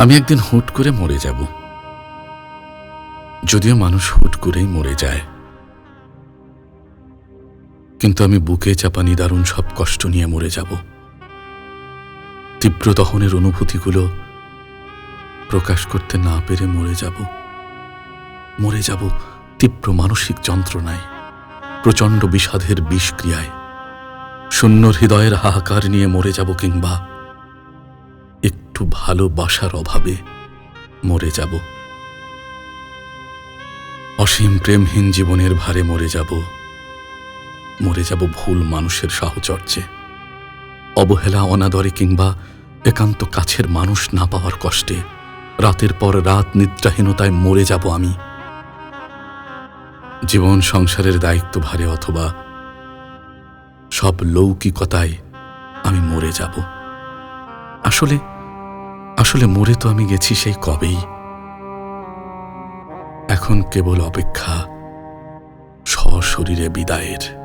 আমি একদিন হুট করে মরে যাব। যদিও মানুষ হুট করেই মরে যায়। কিন্তু আমি বুকে চাপা নিদারুণ সব কষ্ট নিয়ে মরে যাব। তীব্র দহনের অনুভূতিগুলো প্রকাশ করতে না পেরে মরে যাব। মরে যাব তীব্র মানসিক যন্ত্রণায়, প্রচণ্ড বিষাদের বিষক্রিয়ায় শূন্য হৃদয়ের হাহাকার নিয়ে মরে যাব কিংবা একটু ভালোবাসার অভাবে মরে যাব। অসীম প্রেমহীন জীবনের ভারে মরে যাব। মরে যাব ভুল মানুষের সাহচর্যে। অবহেলা, অনাদরে কিংবা একান্ত কাছের মানুষ না পাওয়ার কষ্টে রাতের পর রাত নিদ্রাহীনতায় মরে যাব আমি। জীবন সংসারের দায়িত্ব ভারে অথবা সব লৌকিকতায় আমি মরে যাব। আসলে আসলে মরে তো আমি গেছি সেই কবেই। এখন কেবল অপেক্ষা সশরীরে বিদায়ের।